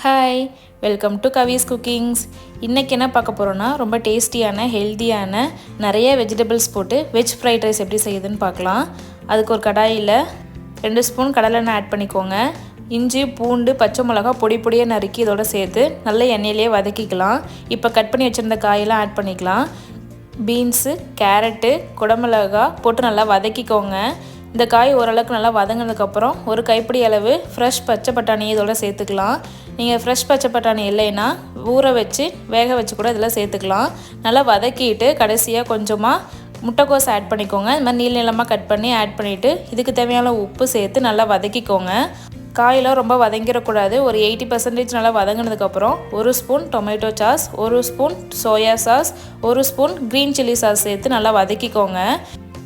Hi welcome to Kavis cookings இன்றைக்கி என்ன பார்க்க போகிறோன்னா ரொம்ப டேஸ்டியான ஹெல்த்தியான நிறைய வெஜிடபிள்ஸ் போட்டு வெஜ் ஃப்ரைட் ரைஸ் எப்படி செய்யுதுன்னு பார்க்கலாம். அதுக்கு ஒரு கடாயில் ரெண்டு ஸ்பூன் கடலெண்ணெய் ஆட் பண்ணிக்கோங்க. இஞ்சி பூண்டு பச்சை மிளகா பொடி பொடியாக நறுக்கி இதோட சேர்த்து நல்ல எண்ணெயிலே வதக்கிக்கலாம். இப்போ கட் பண்ணி வச்சுருந்த காயெல்லாம் ஆட் பண்ணிக்கலாம். பீன்ஸு கேரட்டு குடமிளகா போட்டு நல்லா வதக்கிக்கோங்க. இந்த காய் ஓரளவுக்கு நல்லா வதங்கினதுக்கப்புறம் ஒரு கைப்பிடி அளவு ஃப்ரெஷ் பச்சை பட்டாணி இதோட சேர்த்துக்கலாம். நீங்கள் ஃப்ரெஷ் பச்சை பட்டாணி இல்லைன்னா ஊற வச்சு வேக வச்சு கூட இதில் சேர்த்துக்கலாம். நல்லா வதக்கிட்டு கடைசியாக கொஞ்சமாக முட்டைக்கோஸ் ஆட் பண்ணிக்கோங்க. இது மாதிரி நீள் நீளமாக கட் பண்ணி ஆட் பண்ணிவிட்டு இதுக்கு தேவையான உப்பு சேர்த்து நல்லா வதக்கிக்கோங்க. காயெல்லாம் ரொம்ப வதங்கிடக்கூடாது. ஒரு எயிட்டி பர்சன்டேஜ் நல்லா வதங்கினதுக்கப்புறம் ஒரு ஸ்பூன் டொமேட்டோ சாஸ் ஒரு ஸ்பூன் சோயா சாஸ் ஒரு ஸ்பூன் க்ரீன் சில்லி சாஸ் சேர்த்து நல்லா வதக்கிக்கோங்க.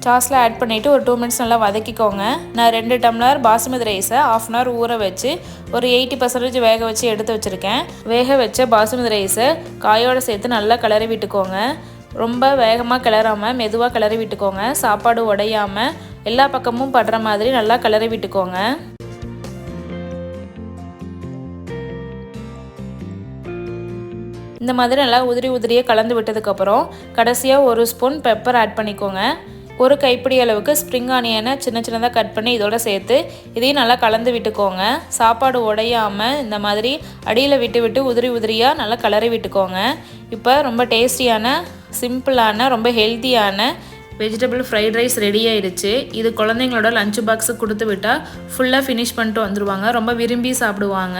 சாஸில் ஆட் பண்ணிவிட்டு ஒரு டூ மினிட்ஸ் நல்லா வதக்கிக்கோங்க. நான் ரெண்டு டம்ளர் பாசுமதி ரைஸை ஆஃப் அன் ஹவர் ஊற வச்சு ஒரு எயிட்டி பர்சன்டேஜ் வேக வச்சு எடுத்து வச்சுருக்கேன். வேக வச்ச பாசுமதி ரைஸை காயோடு சேர்த்து நல்லா கிளறி விட்டுக்கோங்க. ரொம்ப வேகமாக கிளறாமல் மெதுவாக கிளறி விட்டுக்கோங்க. சாப்பாடு உடையாமல் எல்லா பக்கமும் படுற மாதிரி நல்லா கிளறி விட்டுக்கோங்க. இந்த மாதிரி நல்லா உதிரி உதிரியாக கலந்து விட்டதுக்கப்புறம் கடைசியாக ஒரு ஸ்பூன் பெப்பர் ஆட் பண்ணிக்கோங்க. ஒரு கைப்பிடி அளவுக்கு ஸ்ப்ரிங் ஆனியனை சின்ன சின்னதாக கட் பண்ணி இதோட சேர்த்து இதையும் நல்லா கலந்து விட்டுக்கோங்க. சாப்பாடு உடையாமல் இந்த மாதிரி அடியில் விட்டு விட்டு உதிரி உதிரியாக நல்லா கலரி விட்டுக்கோங்க. இப்போ ரொம்ப டேஸ்டியான சிம்பிளான ரொம்ப ஹெல்த்தியான வெஜிடபிள் ஃப்ரைட் ரைஸ் ரெடி ஆயிடுச்சு. இது குழந்தைங்களோட லஞ்ச் பாக்ஸு கொடுத்து விட்டால் ஃபுல்லாக ஃபினிஷ் பண்ணிட்டு வந்துடுவாங்க ரொம்ப விரும்பி சாப்பிடுவாங்க.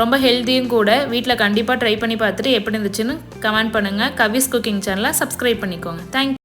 ரொம்ப ஹெல்த்தியும் கூட. வீட்டில் கண்டிப்பாக ட்ரை பண்ணி பார்த்துட்டு எப்படி இருந்துச்சுன்னு கமெண்ட் பண்ணுங்கள் கவிஸ் குக்கிங் சேனலை சப்ஸ்கிரைப் பண்ணிக்கோங்க. தேங்க்